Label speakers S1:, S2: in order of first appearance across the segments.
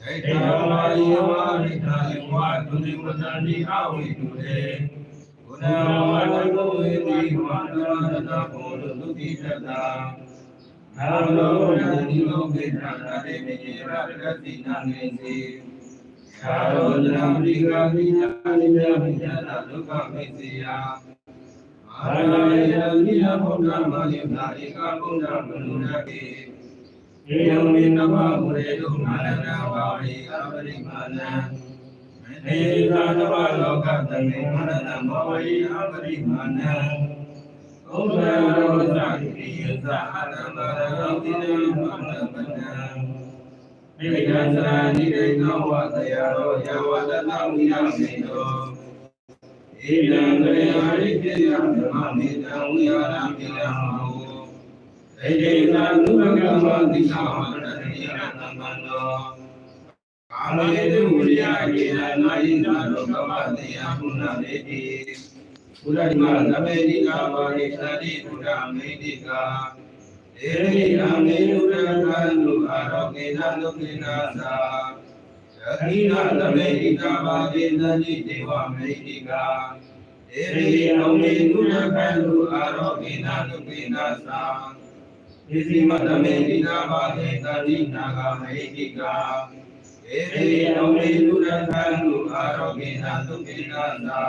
S1: နိဘောတာဘာကပုပုလေဒဝရနုကေတောနာသာဗုဒ္ဓမန္တရေတိယေနဝိညုဝရေဥပဝရိယံဒုတိနောဝကိမိနောဘုံတုတ္တတတဘုံတုဒုခိတတယေကေတိပါဏမုဒ္ဒတိတတဝါသဝရဝနဝကေတာဒေငါဝါယေဝနာနာပိစိမာရတတဒုက္ခဒုက္ခဣတဝါယေဝရိတာယေဝဒုတိဝတန္တိအဝိတုတေဘုနာဝါဒကုဝေတိဝါဒရတတဘောဒုတိတတနာလောရတိလောကေတနာတေမိယေရရတိနာနေစီသာရောဇနာမိဂာမိညာနိယမိညာဒုက္ခမိစီယအာရယေနိယဘုဒ္ဓမာယနာဧကဘုဒ္ဓမနုရကေေ ယံမေနမမူရေတုမာနနာဝါရိအပရိမာဏံမေသာနဝလောကသမေမာနနာမောဝရိအပရိမာဏံဩဇာရောဇာတိယဇာအရမရောတိနမာနမနံမေကံသာနိဒေနောဝတယရောယဝတတဝိယမေတောဧတံကရေဟရိပိယမမေတံဝိဟာရပိယမော ဣတိသာနုဘကမတိသာဝရတိယသမ္ပန္နောကာမေတုဝိရိယကေနနာယိနာလောကဝတိယဘုနာလေတိဘုရားမသမေတိကာပါရိသတိဘုရားမေတိကာဧရိအမေနုရကံနုအာရောကေနနုကိနာသာယခိနာသမေတိကာပါရိသတိဒေဝမေတိကာဧရိအမေနုရကံနုအာရောကေနနုကိနာသာ ဣတိမတမေတိနာဘာဟေတတိနာဂမေတိကာဧရိယောမေလူရသံလူအာရောဂေနသုကိနာသာ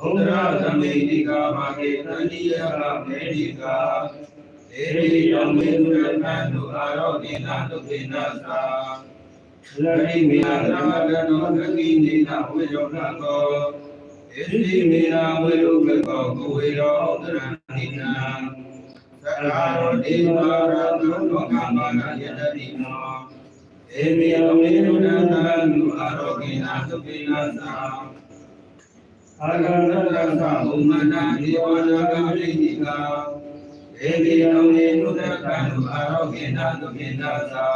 S1: ဩဒရသမေတိကာဘာဟေတတိယဂမေတိကာဧရိယောမေလူရသံလူအာရောဂေနသုကိနာသာလရိမေယသာဂနောဂတိနေနဝေယောနကောဣတိမေယဝေရုမေကောကိုဝေရောဩဒရနိနာ သက္ကာရောဒေဝရာသုလောကမာနယတတိနောဧမိယမေနုဒန္တနုအာရောဂိနာသုပိနာသာအာဂန္တရသဘုမနာဒေဝနာဂမိတိကာဧမိယမေနုဒန္တနုအာရောဂိနာသုပိနာသာ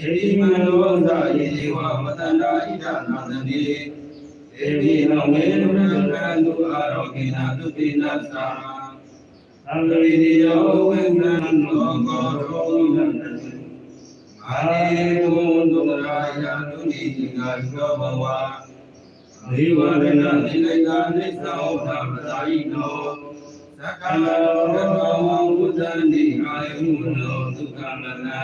S1: ဧတိမနောသယေဒေဝမတန္တာဣဒနာသနေဧမိယမေနုဒန္တနုအာရောဂိနာသုပိနာသာ သံဃိတိယောဝိနံလောကောရောနန္တမာနေဘုံဒုရာယတုနိတိကာသောဘဝအရိဝရဏနိလေကာနိသောတာပတာယိနောသက္ကလောရတောဝုဒ္ဒန္တိအာယုနောဒုက္ခမနံ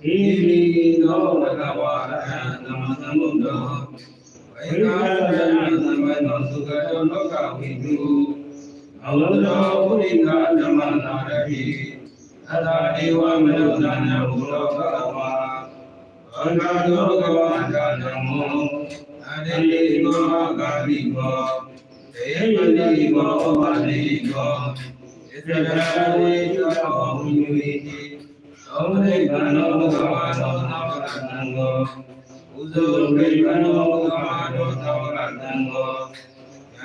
S1: ဣမိသောဘဂဝါရဟံသမသမုဒ္ဒောဝိကာရဏသမနောသုခတောလောကဝိတု အဝဇ္ဇောပုရိကဓမ္မနာရတိအသာဒေဝမနုဿာနဘုရောကဝါဘောဂတောကဝါဒနမောအတေကောဂာတိကောဒေယတိကောဘာတိကောဣသရာဝေသောဝိဝေတိသောတေကနောဘဂဝါသောသာဝကတံကောဥဇောတေကနောဘဂဝါသောသာဝကတံကောအာယမရိပနောဘဂဝါသောသဝကတံကိုအာမိတိရိပနောဘဂဝါသောသဝကတံကိုယတိယံသတာရိမုရိနာယုရာနိအရာမုရိနာဘုက္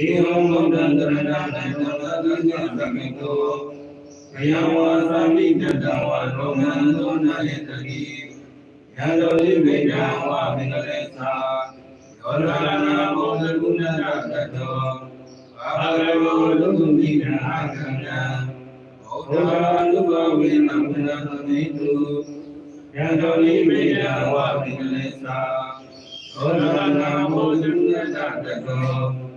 S1: တိကရဏိယောနောဒရာဘုံမြတ်ကိလလောကတာဧဝံဗုဒ္ဓံတရဏံသံဃာသံဃာသမိတောဘယ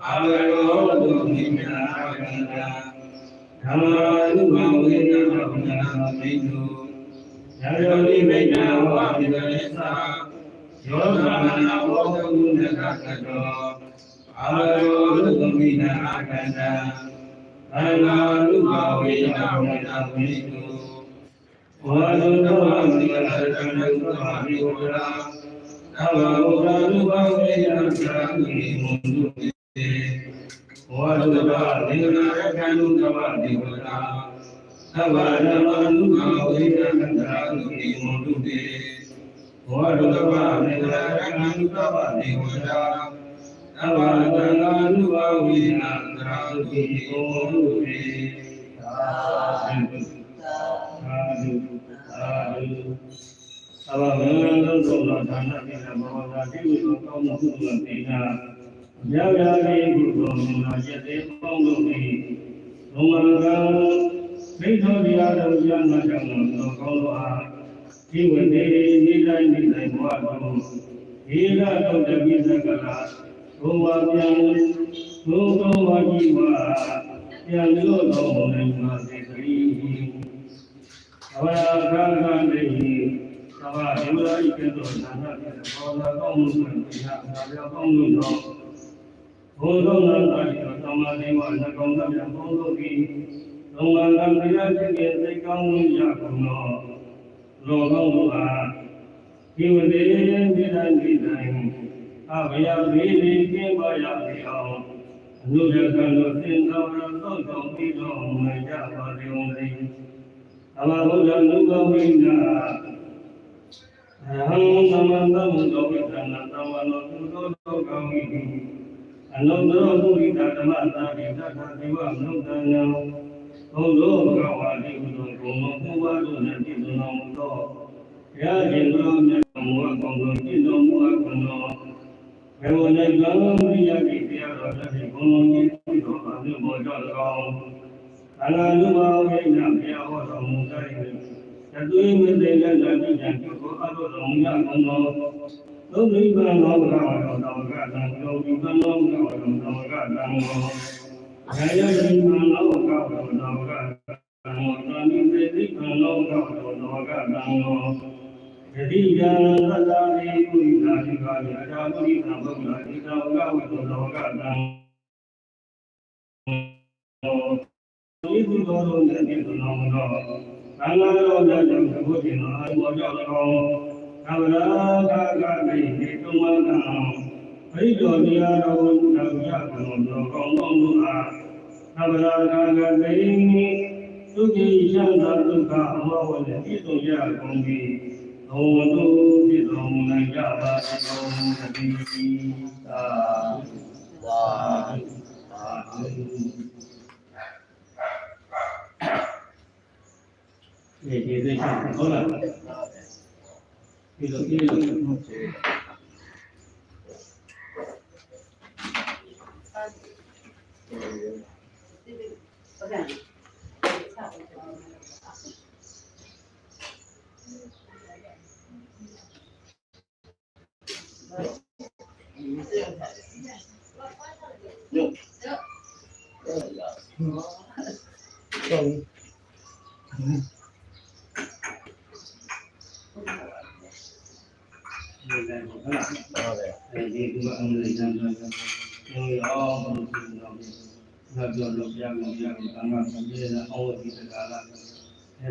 S1: ဝါသမိတတဝါရောဂံသောနာယတတိယံတော်လိမေတံဝါမင်္ဂလေသာယောရဏဘုဒ္ဓကုဏရတတောဘာဂဝေလုမိနအာကံယဘုရားလူဘဝေနမုဏသမိတုယံတော်လိမေတံဝါမင်္ဂလေသာယောရဏဘုဒ္ဓကုဏရတတောအာဂရောတုမိမနာကံတာဓမ္မာနုဘဝေနဘုဒ္ဓနာမိတုယယောနိမိတ်နာဝါမိတလေသာယောသမနာဘောဓဂုဏကကတောအာအာရောလူကမိနာအာကန္တအနာလူဘဝေနဝေနဝိတုဝါဒုသောမိကရတံသုခမိဝရာသဗ္ဗဗုဒ္ဓလူဘဝေနသာမိမုန်တု တေဝါဒုသောဒေဝနာရကံလူသဗ္ဗဒေဝနာသဗ္ဗဓမ္မလူဘဝေနသာမိမုန်တုတေဝါဒုသောဒေဝနာရကံလူသဗ္ဗဒေဝနာသဗ္ဗသံဃာလူဘဝေနသာမိမုန်တုတေသာဓုသာဓုသာဓုအဘမင်္ဂလာသောသောဒါနတိနဘောဓာတိဝိသောကောင်းမှုကုသိုလ်တေနာ မြောက်ရာလေးကုသိုလ်မြတ်ရဲ့တေပေါင်းတို့သည်ဘုံမကံမိသောတရားတော်ဉာဏ်မှာကြောင့်သောကောင်းသောအားဒီဝတိနိတိုင်းနိတိုင်းဘဝတော်ဒီရတော်တပိသကလာဘုံဝပြန်ဘုံတော်ဝကြီးဝါပြန်လို့တော်နိုင်ပါစေတည်းအဝရကာကံတေသဘာဒေဝရာဤကဲ့သို့နာနာပြေဘောလာကောင်းမှုကိုညာနာပြောကောင်းလို့တော့ ဘုံတော်နာတာဒီတော်သမ္မာဒေဝနကောင်းသမျှဘုံတို့သည်သုံးလံကံတရားခြင်းဖြင့်သိကောင်းမှုရကုန်သောလောကောင်းမှုအားဒီဝတိဒီတိုင်းဒီတိုင်းအဘယဘေးလေးကျင်းပါရစေအောင်အနုရကံတို့သင်္တော်တော်သောကြောင့်ပြီးတော်မူကြပါစေဦးသည်အမဘုရားလူကောင်းဝိညာအဟံသမန္တမုသောဝိသနာသမ္မာနောသုသောသောကောင်းဝိ အနုတ္တရောမုရိတာဓမ္မတာရိသတ္တဒေဝမနုဿာနံဘုသောဘဂဝါတိဘုသောဘုံမောဘုရားတို့နှင့်ပြည့်စုံတော်မူသောဘုရားရှင်တော်မြတ်မူအပ်ကောင်းသောပြည့်စုံမူအပ်ကောင်းသောဘေဝနေကံဝိယတိတရားတော်တစ်ခုဘုံလုံးကြီးပြီးတော်အမှုပေါ်ကြောင့်၎င်းအနာလူဘဝိညာဘုရားဟောတော်မူတဲ့တသွေးမသိတဲ့ဉာဏ်ဉာဏ်ကိုအတော်တော်မူရအောင်သော သုံးမိဘလောကတော်တော်ကတံယောဂီသံလောကတော်တော်ကတံယောအာယတိမလောကတော်တော်ကတံယောသာမိသေတိကလောကတော်တော်ကတံယောယတိယံသတ္တာရိပုရိသတိကာယအတာပုရိသဘုရားဣတောကဝိတောလောကတံယောဒီကုသိုလ်တော်နဲ့ဒီလိုနောင်တော့သံဃာတော်များကြောင့်ဘုရားရှင်အာမောကြောင့်၎ င်းသဗ္ဗရာဂကတိဒီတုံမကံဘိတော်တရားတော်တော်ရကုန်တော်ကောင်းတော်မူအားသဗ္ဗရာဂကတိသုတိရှန္တာဒုက္ခအမောဝေတိတုံရကုန်ပြီသောတုပြည့်စုံနို င်ကြပါစေကုန်သတည်းသာသာသာဒီဒီသိချင်ဟုတ်လားဒီလိုဒီလိုဟုတ်တယ် ဒီလည်းဟုတ်လားဟုတ်တယ်အဲဒီကအမှန်တရားကြံကြံပြောရအောင်ဘုရားငါပြောလို့ပြမယ်ပြ မယ်အမှန်ဆုံးပြတဲ့အောဝတိတကာလအဲ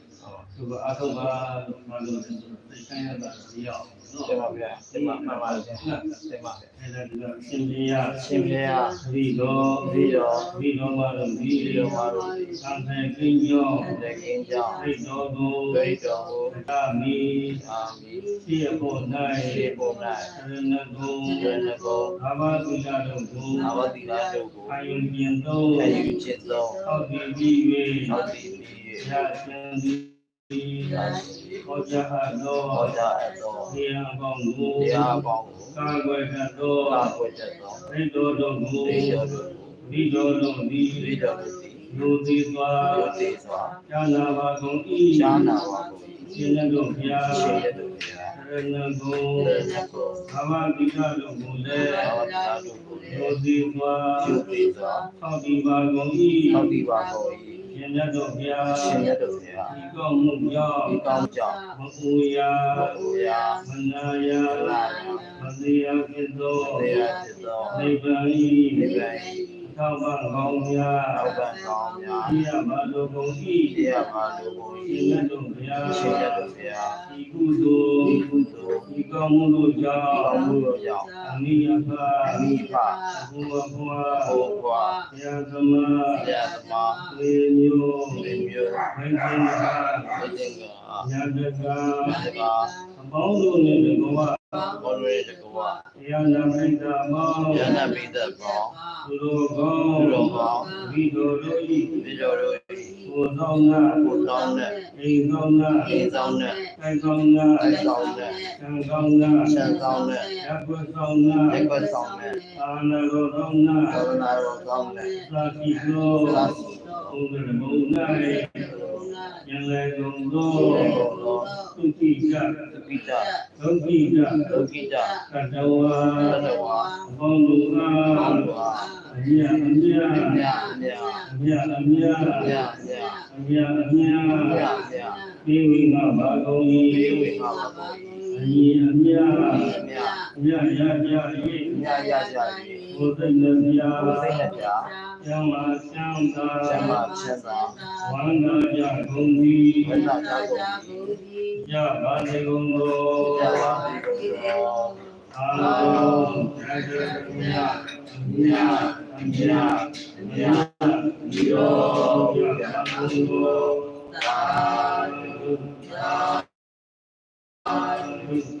S1: သူကအထုပ်ပါဘာလို့လဲဆိုတော့သိဆိုင်ရတာမရအောင်နော်
S2: တင်ပါဗျာတင်ပါမှန်ပါလေတင်ပါ
S1: အဲ့ဒါကရှင်ပြရ
S2: ရှင်ပြရ
S1: သီတော်
S2: သီတော်
S1: သီတော်မှာတော့ဒီ
S2: ဒီလိုမှာတော့
S1: သံဃာကင်းကျော်
S2: တဲ့ကင်းကြောင်း
S1: သိတော်ကို
S2: ဒိဋ္ဌောကို
S1: သာမီ
S2: အာမီ
S1: ရှိရဖို့၌
S2: ရှေပုံ၌
S1: ရဏဂုံ
S2: ယရဏကို
S1: ဘာဝတိလာတို့ကို
S2: အဝတိလာတို့ကို
S1: အာယုန်ကျင်သော
S2: အယူခြင်းသော
S1: သောတိပြီး၍
S2: သောတိပြီး
S1: ရာရှင် သည်ဟောကြားအပ်သော
S2: ဟောကြားအပ်သော
S1: တရားအပေါင်းကို
S2: တရားပေါင်းကို
S1: ကာကွယ်တတ်သော
S2: ကာကွယ်တတ်သော
S1: သိတော်တို့ကို
S2: ဒိဋ္ဌောတို့ကို
S1: ဒီတော်တို့သည်
S2: ဒိဋ္ဌောတို့သည်
S1: လူသည်စွာ
S2: ယုတ်သေးစွာ
S1: ဉာဏဘာကုန်၏
S2: ရှားနာပါကုန်
S1: ရှင်ရတို့ဘုရား
S2: ရှင်ရတို့ဗျာ
S1: ရဏဂုံ
S2: ယရဏကို
S1: ဘာဝတိလာတို့ကိုလည်း
S2: အဝတိလာတို့ကိုလည်း
S1: လူသည်စွာ
S2: ယုတ်သေးစွာ
S1: သောတိပါကုန်၏
S2: သောတိပါကုန်၏
S1: ရှင်ရတို့ဘုရား
S2: ရှင်ရတို့ဗျာ
S1: ဒီကောင်းမှုကြောင့်
S2: ဒီကောင်းကြောင့်
S1: မပူရာ
S2: ဘုရား
S1: မနာရာမသိရဖြစ်သော
S2: တရားဖြစ်သော
S1: နိဗ္ဗာန်
S2: နိဗ္ဗာန်၏
S1: သောပန်ကောင်းများ
S2: အောက်ပံကောင်းများ
S1: ဒီရမလိုကုန်
S2: တရားပါတို့ကို၏
S1: ရှင်ရတို့ဘုရား
S2: ရှင်ရတို့ဗျာ
S1: ဒီကုသိုလ်
S2: ဒီကုသိုလ်
S1: ဒီကောင်းမှုတို့ကြောင့်
S2: ကောင်းမှုတို့ကြောင့်
S1: အနိယဖာ
S2: အမိဖ
S1: ဘုရားဘုရား
S2: ဘုရား
S1: ဘုရားသမာ
S2: တရားသမား
S1: သေမျိုး
S2: ဒီမျိုး
S1: ဘိက္ခာ
S2: ဝိတ္တက
S1: ညာတကာ
S2: ဒီပါ
S1: အပေါင်းတို့နဲ့ဘုရား
S2: ဘောရတကဝ
S1: တရားနာမိတ်တာမောင်း
S2: ယန္နပိတ္တဘော
S1: သူတို့ကောင်း
S2: သူတို့ကောင်း
S1: ဒီတို့တို့ဤ
S2: ဒီလိုတို့
S1: ကိုယ်ဆောင်နာ
S2: ကိုတောင်းတဲ့
S1: အိမ်ဆောင်နာ
S2: အိမ်ဆောင်တဲ့
S1: တိုင်ဆောင်နာ
S2: အိမ်ဆောင်တဲ့
S1: ဆံဆောင်နာ
S2: ဆံဆောင်တဲ့
S1: ရပ်ကွက်ဆောင်နာ
S2: လက်ကွက်ဆောင်တဲ့
S1: အာနာရောဆောင်နာ
S2: သာသနာတော်ကောင်းတဲ့
S1: သာတိသော
S2: သာ
S1: ဘုရားဘုရား ယံလေကုန်သော
S2: သေကုန်သော
S1: သုတိက
S2: သပိတ
S1: ဒုက္ခိက
S2: ဒုက္ခိတ
S1: ကတဝါ
S2: သတ္တဝါ
S1: အပေါင်းတို့အား
S2: ကောင်းတို့အား
S1: အမြတ်အမြတ်
S2: အမြအမြ
S1: အမြတ်အမြတ်
S2: အမြအမြ
S1: အမြတ်အမြတ်
S2: အမြအမြ
S1: ဒီဝိငါဘာကုန်
S2: ဒီ၏
S1: အ
S2: ဝိငါပါဘု
S1: ညီအမြတ်
S2: ရားအမြ
S1: အမြ တ်ရကြ
S2: အ၏မြရကြ၏
S1: ဘုသိနေမြာ
S2: ဘုသိနဲ့ပြာ
S1: ကျမ်းမာချမ်းသာ
S2: ကျမ်းမာချမ်းသာ
S1: ဝန္တာကြကုန်သည်
S2: ဝိသနာကုန်
S1: ကြပါစေကုန်သော
S2: ကြပါစေကုန်သော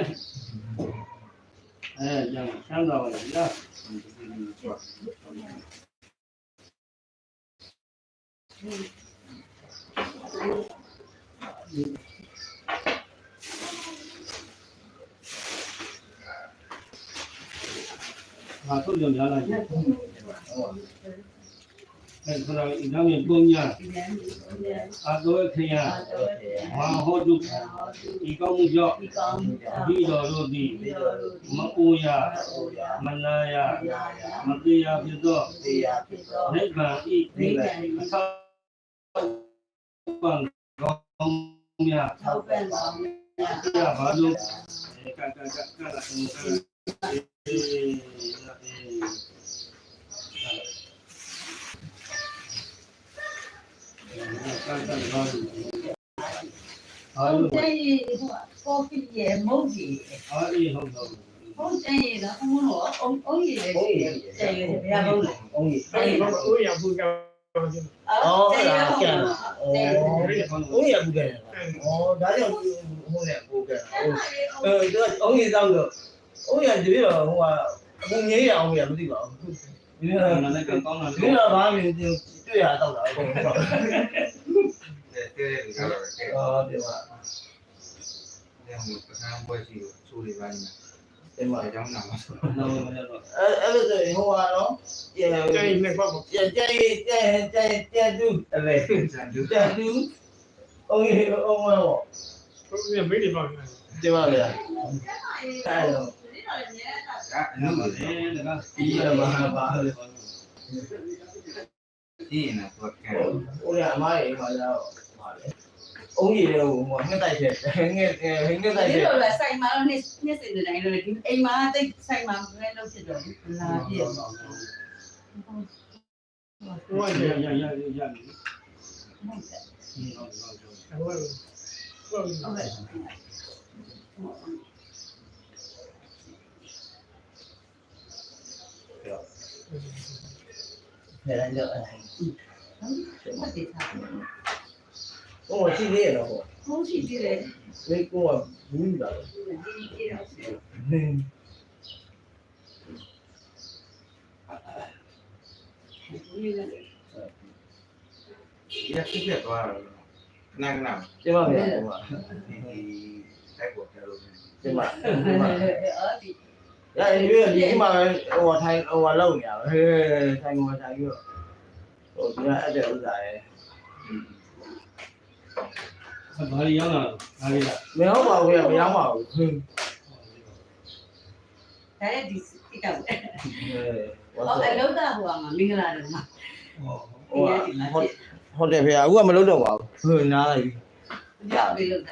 S1: ည်မအိုရမနာရမတေရဖြစ်သော
S2: တရားဖြစ်သော
S1: နိဗ္ဗာန်ဤ
S2: နိဗ္ဗာန်
S1: အသောပံကောင်းမြတ်
S3: ထောက်ပံ့ပါမယ်
S1: ပြပါလို့ကကကကလာအေးအေးကကကဘာလို့အားလုံး
S3: ကျန်ရည်ဟိုကော် không chơi gì có cái
S1: gì mẫu gì không chơi
S3: không là không hổ ông ông gì chơi chơi ra ờ, đâu này ông gì? Chơi ra vui cao ờ chơi ra không ông gì vui
S2: cao ờ đã
S3: là ông
S4: gì vui cao ờ
S3: ông gì đâu được. Ông gì chỉ biết là ông à ông nhí
S2: là ông gì không biết rồi Đúng là bà mình ဟိုနဲ့ပို့ကဲ။အဲသူကအောင်ကြီးတောက်တော့အောင်ရတပည့်တော့ဟိုကအကုန်ငေးရအောင်ရမသိပါဘူး။ဒီတော့
S1: နာနဲ့ကောင်းတာ
S2: ဒီတော့ဘာမှမတွေ့ရတော့တာအကုန်တော့
S5: တဲ့တဲ့လူကတော့တဲ့။
S2: အော်ဒီမှာ
S5: တဲ့ဟိုပကံပွဲရှိလို့စူးလေးပိုင်းမှာ
S2: တင်ပါ
S5: အကြောင်းနာမှာဆို
S1: နောက်မရတော့
S2: အဲအဲ့လိုဆိုရင်ဟိုကတော့ကျန်
S4: ကျန်နေပေါ့ပေါ့
S2: ကျန်ကျန်ကျန်ကျန်ကျန်သူအဲ့လေ
S5: စံတူ
S2: ကျန်သူအုံးရအုံးမော
S4: ဟုတ်ကဲ့မေးနေပါ့မယ်
S2: တင်ပါဗျာ
S3: အဲ့တော့ဒီတော့လည်းညတာ
S5: အနု
S1: ဟုတ်
S5: ပါ
S1: ပါ
S5: လေ
S1: လေဒါက
S2: ဒီရမှာပါ ဟို
S5: ဒီနေတော့ကဲ
S2: ဟိုရအမားရေမှာတော့ပါလေအုံးရတဲ့ဟိုဟိုငှက်တိုက်ချက်ငှက်ငှက်တိုက်
S3: ဒီ
S2: ချက်
S3: လိုလည်းဆိုင်မှာတော့နှစ်နှစ်စင်တိုင်းလို့ဒီအိမ်မှာတိတ်ဆိုင်မှာပဲလုပ်ဖြစ်တော့လာပြည့်
S4: ဟိုက
S1: ရ
S4: ရ
S1: ရရရရ
S4: ဟိုကဟုတ်
S3: ဟုတ်ကဲ့
S2: နေတိုင်းတော့
S3: ဟုတ်တယ်သား
S2: ဟိုရှိသေးရတော့ဟို
S3: ဟုတ်ရှိသေးတယ်
S2: ဒီကောဘူးလာ
S3: ဒီပြေတော့
S2: ဟင်း
S3: ဒီလည်း
S5: ဒီကပြည့်သွားတော့ခဏခဏ
S2: တင်ပါဗျာတင်ပါ
S5: ဒီဒီတိုက်ပေါ် ကြလို့
S2: တင်ပါ
S3: အော်ဒီ
S2: ရရင်ဒီမှာဟိုထိုင်ဟိုလောက်နေရဟေးထိုင်မှာထိုင်ပြီးဟိုဒီကအဲ့တဲ့ဥစ္စာရယ်
S1: ဘာလို့ရောက်လာဒါလေးက
S2: မဟုတ်ပါဘူးမရောက်ပါဘူးဟင်း
S3: ဒါလည်းဒီတိကောက်တယ်
S2: ဟော
S3: အော်အလုံးသားဟိုမှာမင်္ဂလာတယ်မှာ
S2: ဟိုဟုတ်တယ်ဖေအခုကမလုပ်တော့ပါဘူးဟိုနားလိုက်ပြီ
S3: ကြောက်ပြီးလို့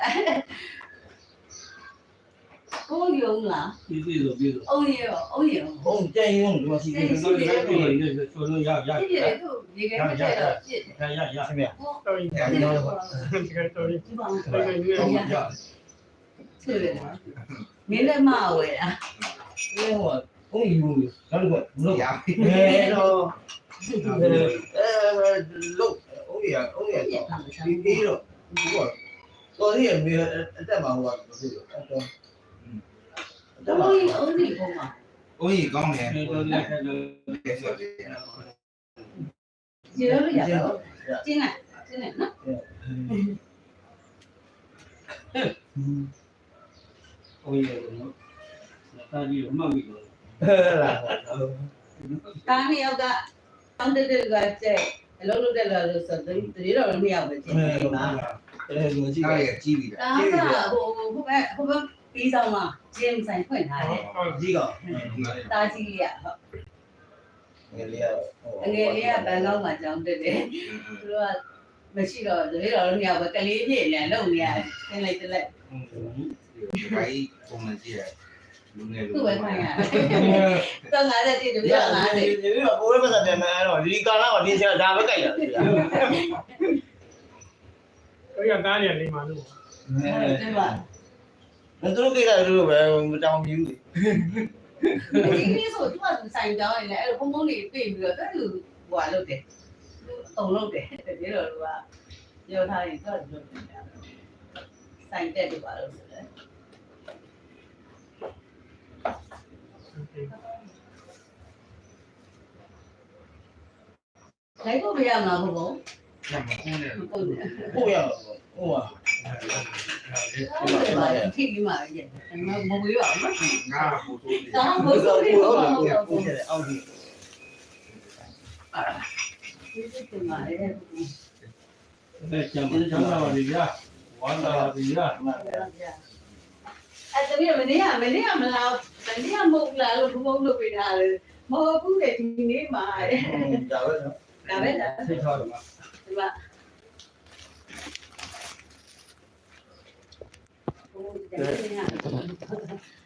S3: တာကိုယုံလား
S1: ပြီးပြီးဆိုပြီးဆို
S3: အုံးရောအုံးရော
S2: ဟုတ်ကြင်ရုံဒီမှာရှိသေးတယ်
S1: တော့ရပြီလေဆိုလို့ရရ
S3: ပြည့်တယ်သူရေခဲပြည့်တော့ပြည့်
S1: ရရရ
S2: ဆင်ပြ
S4: တော်ရင်
S3: ပြည့်တော့
S4: ဒီကတော်ရင်
S3: ဒီပါ
S4: တော်ရင်
S1: ရရ
S3: ဆွေးတယ်မင်းလည်းမဝဲတာ
S2: ဒီဟိုဘုံယူနောက်တော့မလုပ်
S5: ရ
S2: ဘယ်တော့အဲလို့ဟုတ်ရဟုတ်ရ
S3: ပြည့်ပါမယ်
S2: ဒီပြီးတော့ဟိုတော်ရမြေအတက်မှာဟိုကမဖြစ်ဘူးအတော် အတက်မှာ
S3: တော့အုံးဒီပုံမှာ။
S5: ဦးကြီးကောင်းတယ်
S1: ဒီတော့လည်းခဲလို့။
S5: ကဲဆိုတယ်
S3: ရေလို့ရတော့ကျင်းလိုက်ကျင်းလိုက်နော်
S1: ဟိုရနော်တာကြီးမှတ်ပြီးတော့
S2: ဟဲ့လား
S3: ကားနှစ်ယောက်ကတောင်း တက်တက်ကကျဲအလုံးလုံးတက်လာလို့ဆိုတော့တရေတော့နှစ်ယောက်ပဲကျင်းတယ်ပါ
S2: အဲဒီမှာကြ။ည့်
S5: အား
S2: ပါ
S5: ရကြည့်ပြီးတာ
S3: ဒါကဟိုဟိုဘက်ဟိုဘက်ပြီးဆောင်မှာကျင်းဆိုင်ဖွင့်ထားတယ်
S4: ဟုတ်
S2: ကြည့်ကော
S3: တာကြီးလေးကဟုတ်
S2: ငယ်လေးက
S3: အငယ်လေးကဘန်ကောက်မှာကြောင်းတက်တယ်သူတို့ကမရှိတော့တရေတော့နှစ်ယောက်ပဲကလေးပြည့်နေလုံနေရတယ်ကျင်းလိုက်တက်လိုက်။
S5: ဒီဘိုင်းပုံမှန်ကြည့်ရလူငယ်လူ
S3: သူ့ပဲခိုင်းရတယ်တော့ငါတဲ့တည်းတ
S2: ဒီ
S3: ည်း
S2: က
S3: ငါတဲ့
S2: ဒီကကိုယ်ပဲပတ်တယ်မယ်အဲ့တော့ဒီကာလာကဒီချက်ဒါပဲကြိုက်တာဒီက
S4: တော်ရသားနေနေမှာလို့
S3: ဒီမှာ
S2: မသူတို့ကိစ္စတို့ပဲမတောင်းဘူး
S3: ဒီနေ့ဆိုသူကဆိုင်ကြောင်းနေတယ်အဲ့လိုပုံပုံလေးပြေးပြီးတော့သူဟိုဟာလုပ်တယ်တုံလုပ်တယ်တည်းတော့သူကပြောထားရင်သူကလုပ်တယ်ဆိုင်တက်တယ်ပါလို့ဆိုတယ်လိုက်ဖို့မရမှာဘုံဘုံ။
S5: ညမကုန်းတယ်
S3: ဟုတ်တယ်
S2: ဟုတ်ရဟိုပါ
S3: ဟုတ်တယ်ပါထိပြီးမှရဲ့မမဝေးပါဘူး။
S5: ငါပူဆိုးတယ်
S3: ဒါမှမ
S2: ဘု
S3: ဟုတ်
S2: ရား
S3: ဘူး
S2: ဘု
S3: ဟုတ်
S2: ရား
S3: ဟုတ်
S2: ဘုရား
S3: ဟုတ်
S2: ဘုရားအောက်ဒီ
S3: ဒီစစ်တင်ပါလေ
S1: တဲ့ကျမ်းကျမ်းတော်လေးရဝမ်း သာလေးရ
S3: အဲ့တမီးမနေရမနေရမလားမနေရမဟုတ်လားလို့ဘုံဘုံလုပ်ပေးတာလေမဟုတ်ဘူးလေဒီနေ့မှာ
S2: ဒါပဲနော်
S3: ဒါပဲဒါ
S1: သိထားတယ်မှာ
S3: ဒီမှာ ဟိုတယ်